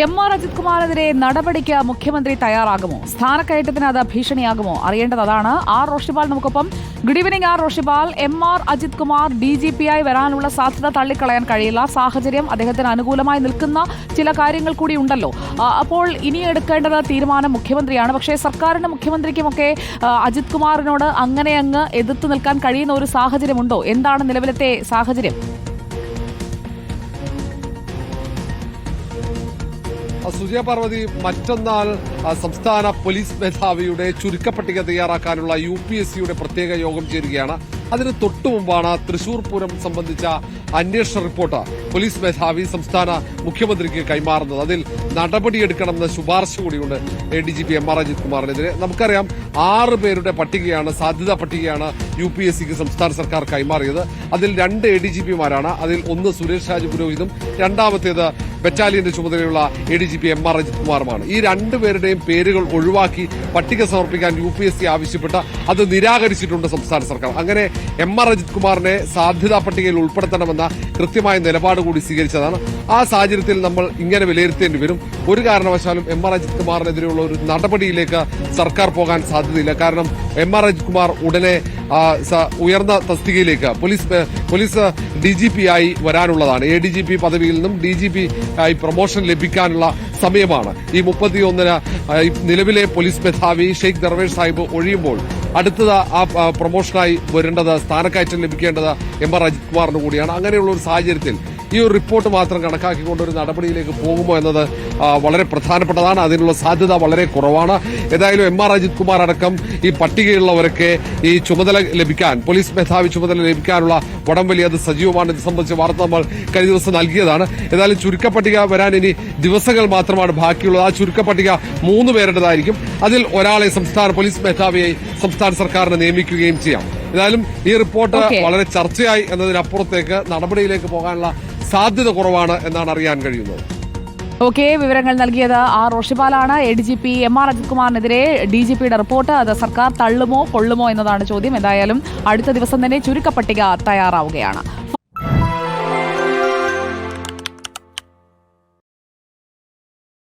M R Ajith കുമാറിനെതിരെ നടപടിക്ക് മുഖ്യമന്ത്രി തയ്യാറാകുമോ? സ്ഥാനക്കയറ്റത്തിന് അത് ഭീഷണിയാകുമോ? അറിയേണ്ടത് അതാണ്. ആർ റോഷിപാൽ നമുക്കൊപ്പം. Good evening R Roshipal M R Ajith Kumar D G P ആയി വരാനുള്ള സാധ്യത തള്ളിക്കളയാൻ കഴിയില്ല. സാഹചര്യം അദ്ദേഹത്തിന് അനുകൂലമായി നിൽക്കുന്ന ചില കാര്യങ്ങൾ കൂടി ഉണ്ടല്ലോ. അപ്പോൾ ഇനി എടുക്കേണ്ടത് തീരുമാനം മുഖ്യമന്ത്രിയാണ്. പക്ഷേ സർക്കാരിന് മുഖ്യമന്ത്രിക്കുമൊക്കെ അജിത് കുമാറിനോട് അങ്ങനെ അങ്ങ് എതിർത്ത് നിൽക്കാൻ കഴിയുന്ന ഒരു സാഹചര്യമുണ്ടോ? എന്താണ് നിലവിലത്തെ സാഹചര്യം? സുജയ പാർവതി മറ്റന്നാൾ സംസ്ഥാന പോലീസ് മേധാവിയുടെ ചുരുക്കപ്പട്ടിക തയ്യാറാക്കാനുള്ള യു പി എസ് സിയുടെ പ്രത്യേക യോഗം ചേരുകയാണ്. അതിന് തൊട്ടു മുമ്പാണ് തൃശൂർ പൂരം സംബന്ധിച്ച അന്വേഷണ റിപ്പോർട്ട് പോലീസ് മേധാവി സംസ്ഥാന മുഖ്യമന്ത്രിക്ക് കൈമാറുന്നത്. അതിൽ നടപടിയെടുക്കണമെന്ന ശുപാർശ കൂടിയുണ്ട് A D G P M R Ajith കുമാറിനെതിരെ. നമുക്കറിയാം ആറ് പേരുടെ പട്ടികയാണ് സാധ്യതാ പട്ടികയാണ് യു പി എസ് സിക്ക് സംസ്ഥാന സർക്കാർ കൈമാറിയത്. അതിൽ രണ്ട് എ ഡി ജി പിമാരാണ് അതിൽ ഒന്ന് സുരേഷ് രാജ് പുരോഹിതും രണ്ടാമത്തേത് ബറ്റാലിയന്റെ ചുമതലയുള്ള A D G P M R Ajith കുമാറുമാണ്. ഈ രണ്ടുപേരുടെയും പേരുകൾ ഒഴിവാക്കി പട്ടിക സമർപ്പിക്കാൻ യു പി എസ് സി ആവശ്യപ്പെട്ട അത് നിരാകരിച്ചിട്ടുണ്ട് സംസ്ഥാന സർക്കാർ. അങ്ങനെ എം ആർ അജിത് കുമാറിനെ സാധ്യതാ പട്ടികയിൽ ഉൾപ്പെടുത്തണമെന്ന കൃത്യമായ നിലപാട് കൂടി സ്വീകരിച്ചതാണ്. ആ സാഹചര്യത്തിൽ നമ്മൾ ഇങ്ങനെ വിലയിരുത്തേണ്ടി വരും. ഒരു കാരണവശാലും എം ആർ അജിത് കുമാറിനെതിരെയുള്ള ഒരു നടപടിയിലേക്ക് സർക്കാർ പോകാൻ സാധ്യതയില്ല. കാരണം എം ആർ അജിത് കുമാർ ഉടനെ ഉയർന്ന തസ്തികയിലേക്ക് police police D G P ആയി വരാനുള്ളതാണ്. എ ഡി ജി പി പദവിയിൽ നിന്നും ഡി ജി പി ആയി പ്രൊമോഷൻ ലഭിക്കാനുള്ള സമയമാണ്. ഈ മുപ്പത്തിയൊന്നിന് നിലവിലെ പോലീസ് മേധാവി ഷെയ്ഖ് ദർവേഷ് സാഹിബ് ഒഴിയുമ്പോൾ അടുത്തത് ആ, പ്രൊമോഷനായി വരേണ്ടത് സ്ഥാനക്കയറ്റം ലഭിക്കേണ്ടത് എം ആർ അജിത് കുമാറിന് കൂടിയാണ്. അങ്ങനെയുള്ള ഒരു സാഹചര്യത്തിൽ ഈ ഒരു റിപ്പോർട്ട് മാത്രം കണക്കാക്കിക്കൊണ്ട് ഒരു നടപടിയിലേക്ക് പോകുമോ എന്നത് വളരെ പ്രധാനപ്പെട്ടതാണ്. അതിനുള്ള സാധ്യത വളരെ കുറവാണ്. ഏതായാലും എം ആർ അജിത് കുമാർ അടക്കം ഈ പട്ടികയുള്ളവരൊക്കെ ഈ ചുമതല ലഭിക്കാൻ പോലീസ് മേധാവി ചുമതല ലഭിക്കാനുള്ള വടംവലി അത് സജീവമാണ്. ഇത് സംബന്ധിച്ച വാർത്ത നമ്മൾ കഴിഞ്ഞ ദിവസം നൽകിയതാണ്. ഏതായാലും ചുരുക്കപ്പട്ടിക വരാൻ ഇനി ദിവസങ്ങൾ മാത്രമാണ് ബാക്കിയുള്ളത്. ആ ചുരുക്കപ്പട്ടിക മൂന്ന് പേരുടേതായിരിക്കും. അതിൽ ഒരാളെ സംസ്ഥാന പോലീസ് മേധാവിയായി സംസ്ഥാന സർക്കാരിനെ നിയമിക്കുകയും ചെയ്യാം. ഏതായാലും ഈ റിപ്പോർട്ട് വളരെ ചർച്ചയായി എന്നതിനപ്പുറത്തേക്ക് നടപടിയിലേക്ക് പോകാനുള്ള സാധ്യത കുറവാണ് എന്നാണ് അറിയാൻ കഴിയുന്നത്. ഓക്കെ വിവരങ്ങൾ നൽകിയത് R റോഷിപാലാണ് A D G P M R Ajith കുമാറിനെതിരെ D G പിയുടെ റിപ്പോർട്ട്. അത് സർക്കാർ തള്ളുമോ കൊള്ളുമോ എന്നതാണ് ചോദ്യം. എന്തായാലും അടുത്ത ദിവസം തന്നെ ചുരുക്കപ്പട്ടിക തയ്യാറാവുകയാണ്.